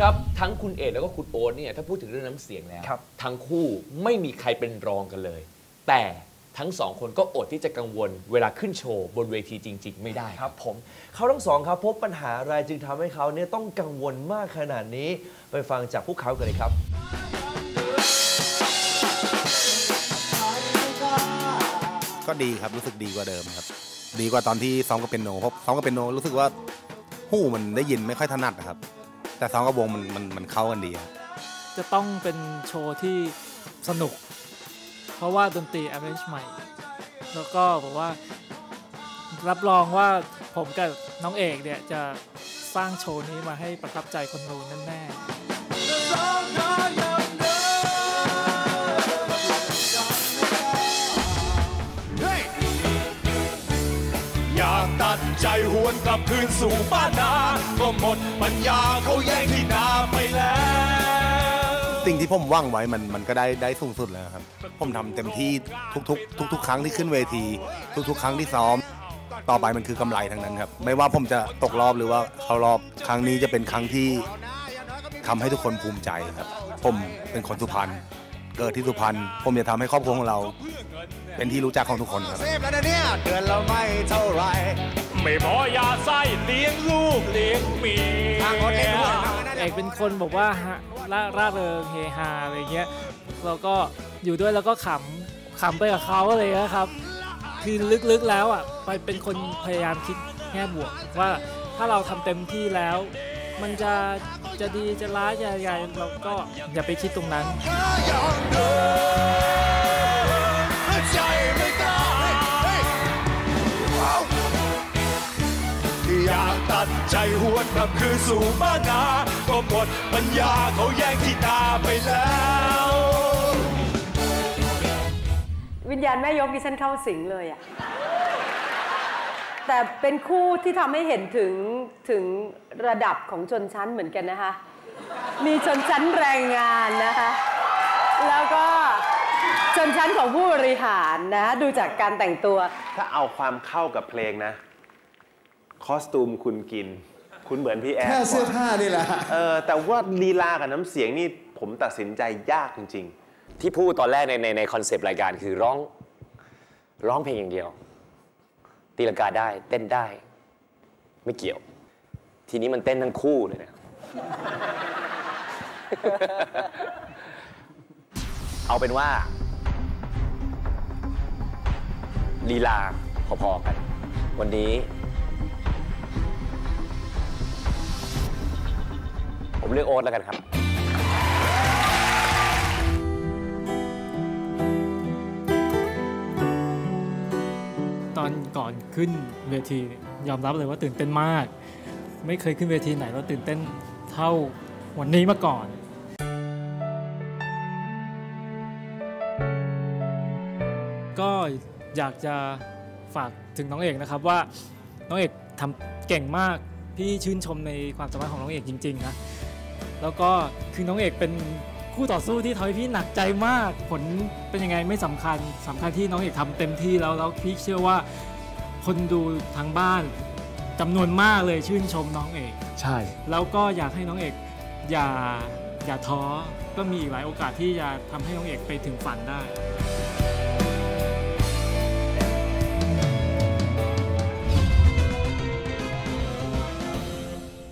ครับทั้งคุณเอกแล้วก็คุณโอ๊ตเนี่ยถ้าพูดถึงเรื่องน้ำเสียงแล้ว ครับทั้งคู่ไม่มีใครเป็นรองกันเลย แต่ทั้งสองคนก็อดที่จะกังวล เวลาขึ้นโชว์บนเวทีจริง ๆ ไม่ได้ ครับผมเขาทั้งสองครับพบปัญหาอะไรจึงทำให้เขาเนี่ยต้องกังวลมากขนาดนี้ ไปฟังจากพวกเขากันเลยครับ ก็ดีครับรู้สึกดีกว่าเดิมครับ ดีกว่าตอนที่ซ้อมกับเป็นโนเพราะซ้อมกับเป็นโนรู้สึกว่าหู้มันได้ยินไม่ค่อยถนัดนะครับ แต่ซ้อมกับวงมันมันมันเข้ากันดีครับจะต้องเป็นโชว์ที่สนุก เพราะว่าดนตรี a อ r a n g e ใหม่ แล้วก็บอกว่า รับรองว่าผมกับน้องเอกเนี่ยจะสร้างโชว์นี้มาให้ประทับใจคนดูแน่ๆ ใจหวนกลับคืนสู่บ้านนา ก็หมดปัญญาเขาแย่งที่นาไปแล้ว สิ่งที่ผมหว่างไว้มันมันก็ได้ได้สูงสุดแล้วครับ ผมทำเต็มที่ทุกๆ ทุก ๆ ครั้งที่ขึ้นเวที ทุก ๆ ครั้งที่ซ้อม ต่อไปมันคือกำไรทั้งนั้นครับ ไม่ว่าผมจะตกรอบหรือว่าเข้ารอบครั้งนี้จะเป็นครั้งที่ทำให้ทุกคนภูมิใจครับ ผมเป็นคนสุพรรณเกิดที่สุพรรณผมจะทำให้ครอบครัวของเรา เป็นที่รู้จักของทุกคนครับเซฟแล้วนะเนี่ยเดือนละไม่เท่าไหรไม่พอยาไส้เลี้ยงลูกเลี้ยงเมียเอกเป็นคนบอกว่าฮะร่าร่าเริงเฮฮาอะไรเงี้ยแล้วก็อยู่ด้วยแล้วก็ขำขำไปกับเขาอะไรเงี้ยครับ คือลึกๆแล้วอะไปเป็นคนพยายามคิดแง่บวกว่าถ้าเราทำเต็มที่แล้ว มันจะจะดีจะร้ายจะใหญ่เราก็อย่าไปคิดตรงนั้น ดใจหวนกลับคืนสู่บ้านนาก็หมดปัญญาเขาแย่งที่นาไปแล้ว วิญญาณแม่ยกดิฉันเข้าสิงเลยอะแต่เป็นคู่ที่ทำให้เห็นถึงถึงระดับของชนชั้นเหมือนกันนะคะ มีชนชั้นแรงงานนะคะ แล้วก็ชนชั้นของผู้บริหารนะ ดูจากการแต่งตัว ถ้าเอาความเข้ากับเพลงนะ คอสตูมคุณกิน คุณเหมือนพี่แอร์แค่เสื้อผ้านี่แหละเออแต่ว่าลีลากับน้ำเสียงนี่ผมตัดสินใจยากจริงที่พูดตอนแรกในในในคอนเซปต์รายการคือร้องร้องเพลงอย่างเดียว ตีลังกาได้เต้นได้ ไม่เกี่ยว ทีนี้มันเต้นทั้งคู่เลยนะเอาเป็นว่าลีลาพอๆกัน วันนี้ ผมเลือกโอ๊ตแล้วกันครับตอนก่อนขึ้นเวทียยอมรับเลยว่าตื่นเต้นมาก ไม่เคยขึ้นเวทีไหนแล้วตื่นเต้นเท่าวันนี้มาก่อน ก็อยากจะฝากถึงน้องเอกนะครับว่าน้องเอกทำเก่งมากพี่ชื่นชมในความสามารถของน้องเอกจริงๆนะ แล้วก็คือน้องเอกเป็นคู่ต่อสู้ที่ทำให้พี่หนักใจมาก ผลเป็นยังไงไม่สำคัญสำคัญที่น้องเอกทำเต็มที่แล้วแล้วพี่เชื่อว่าคนดูทางบ้านจำนวนมากเลยชื่นชมน้องเอก ใช่ แล้วก็อยากให้น้องเอกอย่าอย่าท้อก็มีอีกหลายโอกาสที่จะทำให้น้องเอกไปถึงฝันได้